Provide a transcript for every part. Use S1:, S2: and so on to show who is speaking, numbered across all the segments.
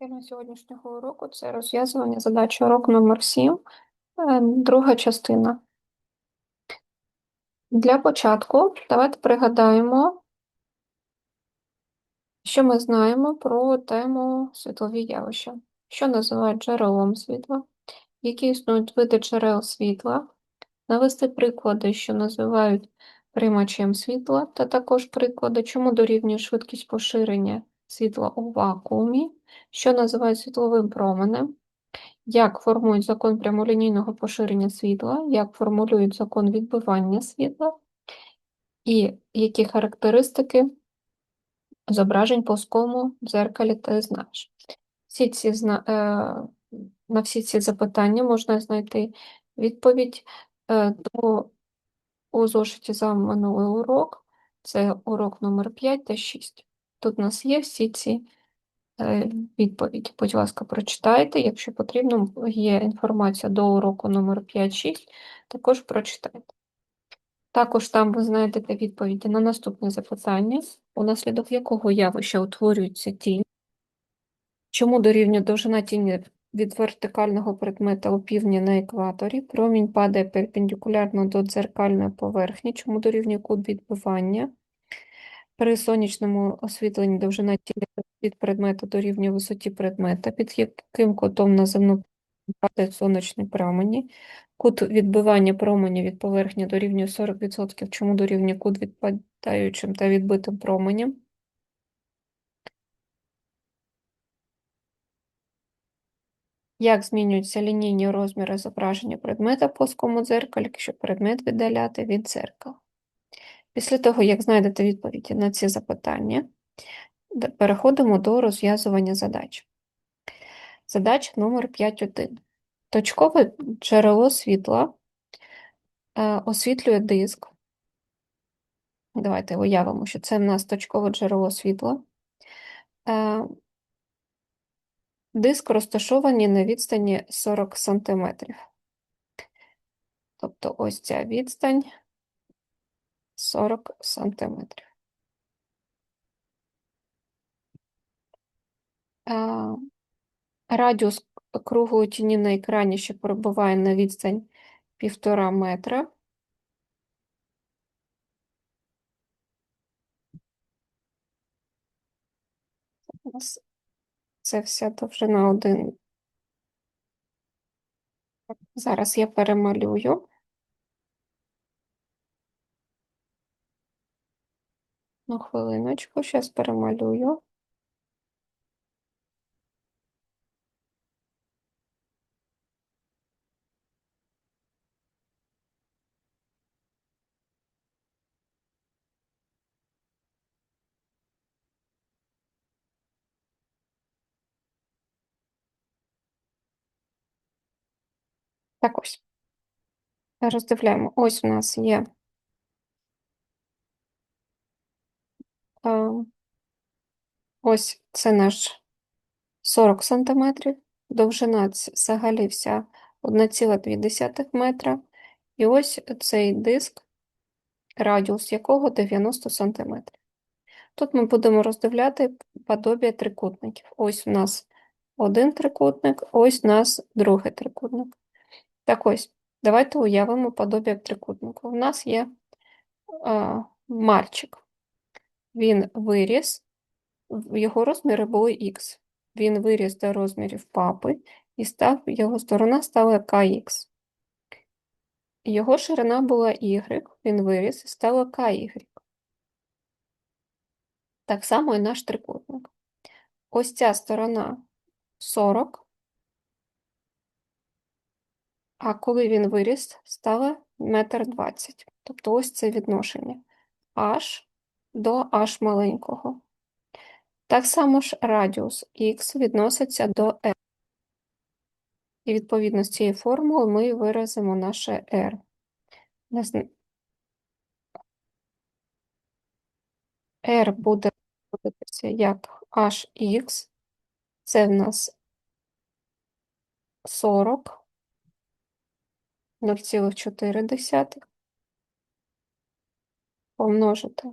S1: Тема сьогоднішнього уроку це розв'язування задачі урок номер 7, е, друга частина. Для початку давайте пригадаємо, що ми знаємо про тему світлові явища, що називають джерелом світла, які існують види джерел світла, навести приклади, що називають приймачем світла, та також приклади, чому дорівнює швидкість поширення світла у вакуумі, що називають світловим променем, як формують закон прямолінійного поширення світла, як формулюють закон відбивання світла, і які характеристики зображень плоскому дзеркалі ти знаєш. Всі ці, е, на всі ці запитання можна знайти відповідь е, до, у зошиті за минулий урок. Це урок номер 5 та 6. Тут у нас є всі ці е, відповіді. Будь ласка, прочитайте. Якщо потрібно, є інформація до уроку номер 5-6, також прочитайте. Також там ви знайдете відповіді на наступне запитання, унаслідок якого явища утворюється тінь, чому дорівнює довжина тіні від вертикального предмета у півдні на екваторі, промінь падає перпендикулярно до дзеркальної поверхні, чому дорівнює кут відбивання, при сонячному освітленні довжина тіні від предмета дорівнює висоті предмета, під яким кутом на земну падають сонячні промені. Кут відбивання променя від поверхні дорівнює 40%, чому дорівнює кут відпадаючим та відбитим променям. Як змінюються лінійні розміри зображення предмета плоскому дзеркалі, якщо предмет віддаляти від дзеркала. Після того, як знайдете відповіді на ці запитання, переходимо до розв'язування задач. Задача номер 5.1. Точкове джерело світла е, освітлює диск. Давайте уявимо, що це в нас точкове джерело світла. Е, Диск розташований на відстані 40 см. Тобто ось ця відстань 40 см. Е, Радіус круглої тіні на екрані, що перебуває на відстань 1,5 метра. Це вся довжина один. Зараз я перемалюю. Ну, хвилиночку, зараз перемалюю. Так ось. Роздивляємо. Ось у нас є ось це наш 40 сантиметрів, довжина взагалі вся 1,2 метра. І ось цей диск, радіус якого 90 сантиметрів. Тут ми будемо роздивляти подобія трикутників. Ось у нас один трикутник, ось у нас другий трикутник. Так ось, давайте уявимо подобія трикутнику. У нас є а, мальчик. Він виріс, його розміри були х. Він виріс до розмірів папи і став, його сторона стала kx. Його ширина була y, він виріс і стала ky. Так само і наш трикутник. Ось ця сторона 40, а коли він виріс, стала метр двадцять. Тобто ось це відношення h до h маленького. Так само ж радіус х відноситься до r. І відповідно з цієї формули ми виразимо наше r. R буде виразитися як hx, це в нас 40, 0,4 помножити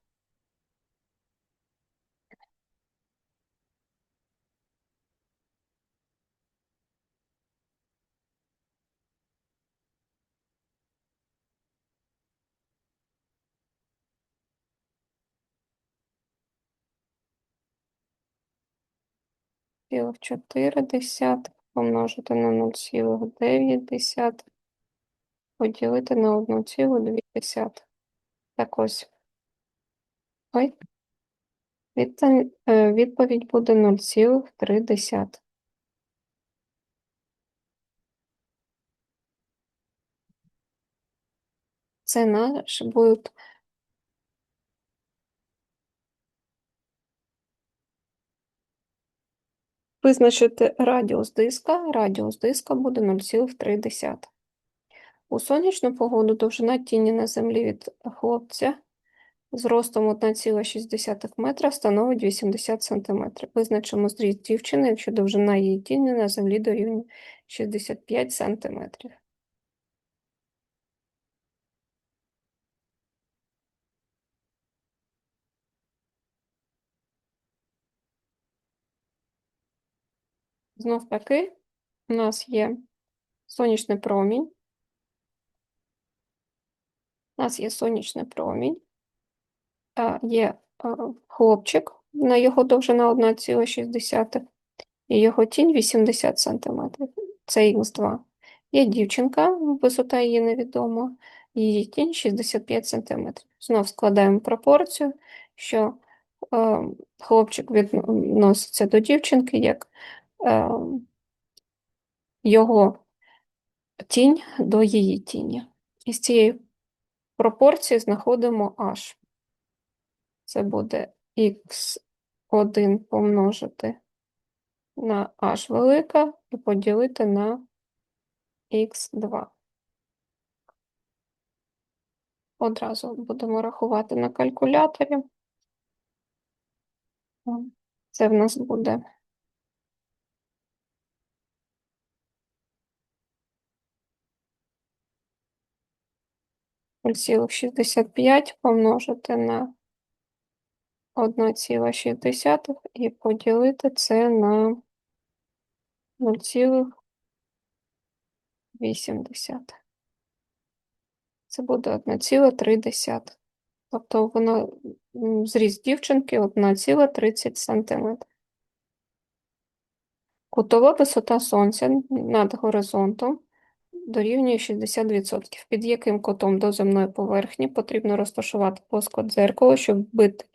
S1: Цілих 4 десятих помножити на 0,9 поділити на 1,2. Так ось. Ой. Е, відповідь буде 0,3. Це наш буде Визначити радіус диска. Радіус диска буде 0,3. У сонячну погоду довжина тіні на землі від хлопця з ростом 1,6 метра становить 80 см. Визначимо зріст дівчини, якщо довжина її тіні на землі дорівнює 65 см. Знов таки, у нас є сонячний промінь. У нас є сонячний промінь, є хлопчик, на його довжина 1,6, і його тінь 80 см. Це х2. Є дівчинка, висота її невідома, її тінь 65 см. Знов складаємо пропорцію, що е, хлопчик відноситься до дівчинки як його тінь до її тіні. І з цієї пропорції знаходимо h. Це буде х1 помножити на h велика і поділити на х2. Одразу будемо рахувати на калькуляторі. Це в нас буде 0,65 помножити на 1,6 і поділити це на 0,8. Це буде 1,3. Тобто воно зріст дівчинки 1,30 см. Кутова висота сонця над горизонтом дорівнює 60%. Під яким кутом до земної поверхні потрібно розташувати плоско дзеркало, щоб битий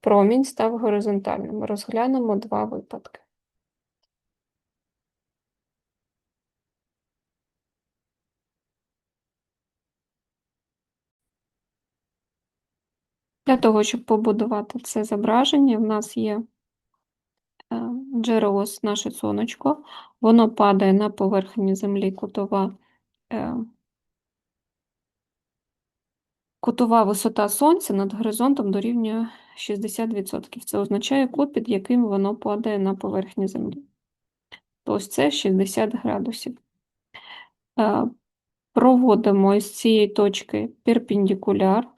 S1: промінь став горизонтальним. Розглянемо два випадки. Для того, щоб побудувати це зображення, в нас є е, джерело наше сонечко, воно падає на поверхні землі кутова кутова висота сонця над горизонтом дорівнює 60%. Це означає кут, під яким воно падає на поверхні землі. Ось це 60 градусів. Е, проводимо із цієї точки перпендикуляр,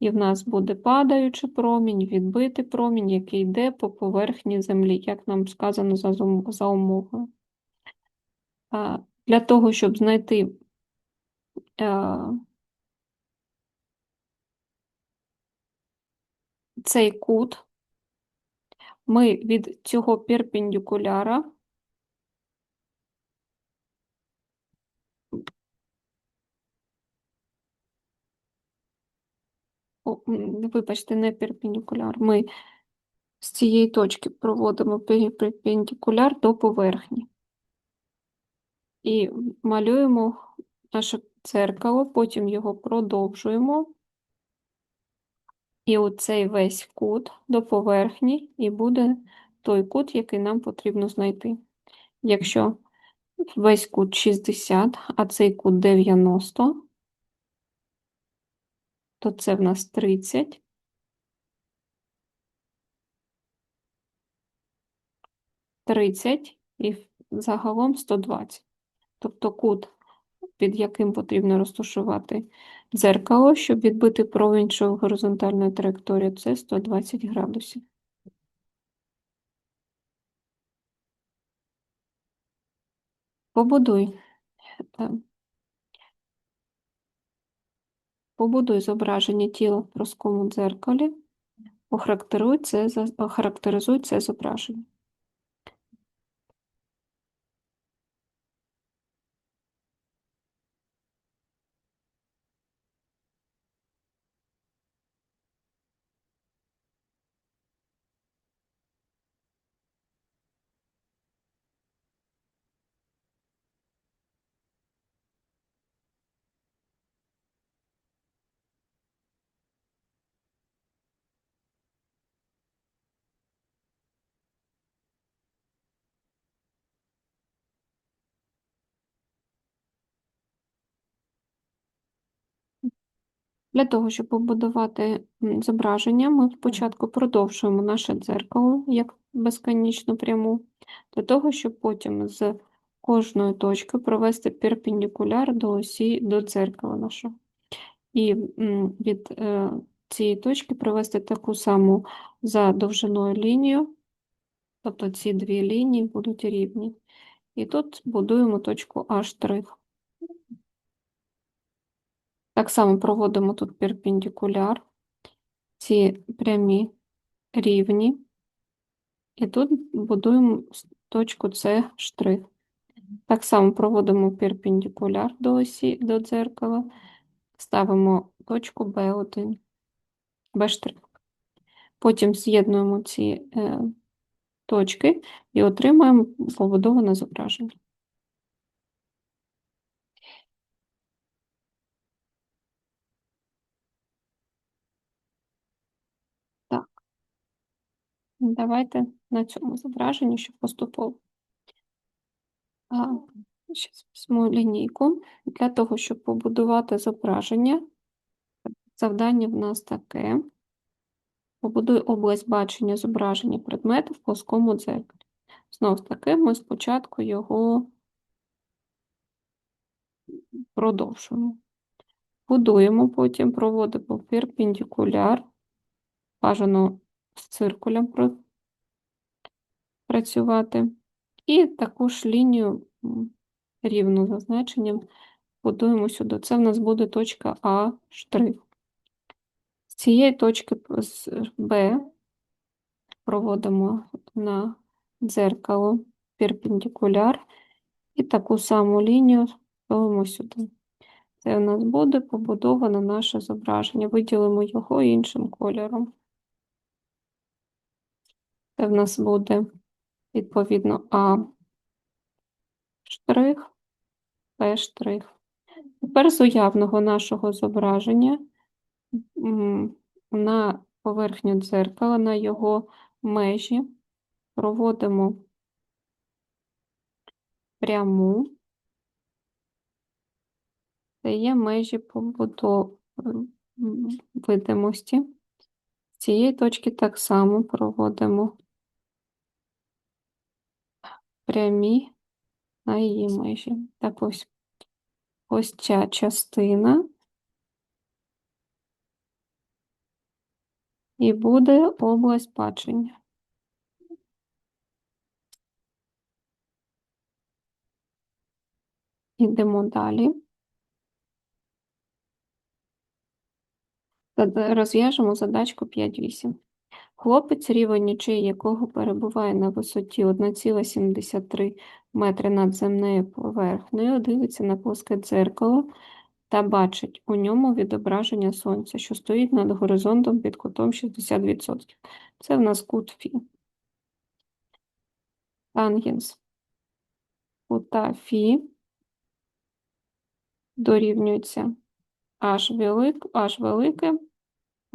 S1: і в нас буде падаючий промінь, відбитий промінь, який йде по поверхні землі, як нам сказано за умовою. Для того, щоб знайти е, цей кут, ми від цього перпендикуляра О, вибачте, не перпендикуляр. Ми з цієї точки проводимо перпендикуляр до поверхні і малюємо наше дзеркало, потім його продовжуємо. І оцей весь кут до поверхні, і буде той кут, який нам потрібно знайти. Якщо весь кут 60, а цей кут 90, то це в нас 30. Тридцять і загалом 120. Тобто кут під яким потрібно розташувати дзеркало, щоб відбити промінь, що в горизонтальної це 120 градусів. Побудуй. е, Побудуй зображення тіла в плоскому дзеркалі. Охарактеруй це, охарактеризуй це зображення. Для того, щоб побудувати зображення, ми спочатку продовжуємо наше дзеркало як безконечну пряму, для того, щоб потім з кожної точки провести перпендикуляр до осі до дзеркала нашого. І від е, цієї точки провести таку саму за довжиною лінію, тобто ці дві лінії будуть рівні. І тут будуємо точку А'. Так само проводимо тут перпендикуляр, ці прямі рівні, і тут будуємо точку С штрих. Так само проводимо перпендикуляр до осі, до дзеркала, ставимо точку Б1, Б штрих. Потім з'єднуємо ці е, точки і отримаємо побудоване зображення. Так. Давайте на цьому зображенні, щоб поступово. Щас візьму лінійку. Для того, щоб побудувати зображення, завдання в нас таке. Побудуй область бачення зображення предмету в плоскому дзеркалі. Знову ж таки, ми спочатку його продовжуємо. Будуємо, потім проводимо перпендикуляр, бажано циркулем працювати. І таку ж лінію рівну за значенням будуємо сюди. Це в нас буде точка А штрих. З цієї точки з Б проводимо на дзеркало перпендикуляр і таку саму лінію ставимо сюди. Це у нас буде побудоване наше зображення. Виділимо його іншим кольором. Це в нас буде відповідно А штрих, Б штрих. Тепер з уявного нашого зображення на поверхню дзеркала, на його межі проводимо пряму. Це є межі побудов м, видимості. З цієї точки так само проводимо прямі на її межі. Так ось, ось ця частина. І буде область бачення. Йдемо далі. Розв'яжемо задачку 5.8. Хлопець, рівень нічиї якого перебуває на висоті 1,73 метри над земною поверхнею, дивиться на плоске дзеркало та бачить у ньому відображення сонця, що стоїть над горизонтом під кутом 60%. Це в нас кут Фі. Тангенс кута Фі дорівнюється h велик, h велике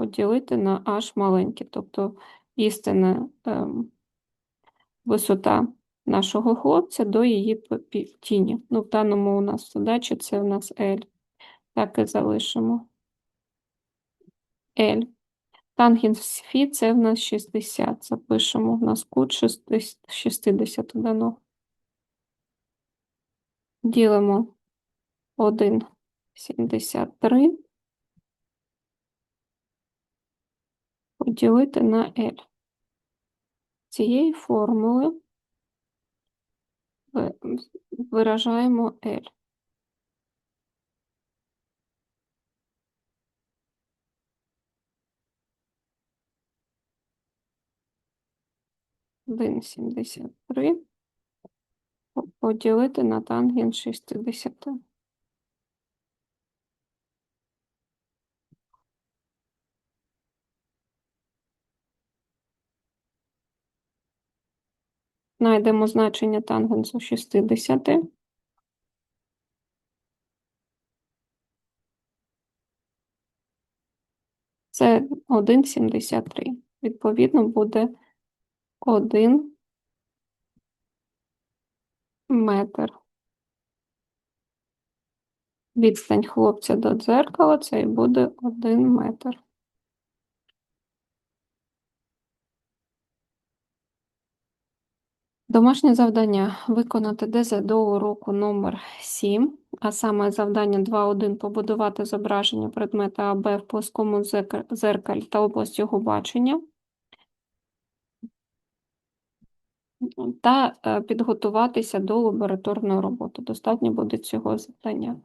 S1: поділити на h маленьке, тобто істинна ем, висота нашого хлопця до її тіні. Ну, в даному у нас задачі це у нас L. Так і залишимо. L. Тангенс Фі це в нас 60. Запишемо. У нас кут 60 60 дано. Ділимо 1,73 поділити на L. Цієї формули виражаємо L. Один сімдесят три поділити на тангенс 60. Знайдемо значення тангенсу 60. Це 1,73. Відповідно, буде 1 метр. Відстань хлопця до дзеркала це і буде 1 метр. Домашнє завдання виконати ДЗ до уроку номер 7, а саме завдання 2.1 побудувати зображення предмета АБ в плоскому зерка- зеркалі та область його бачення. Та е, підготуватися до лабораторної роботи. Достатньо буде цього завдання.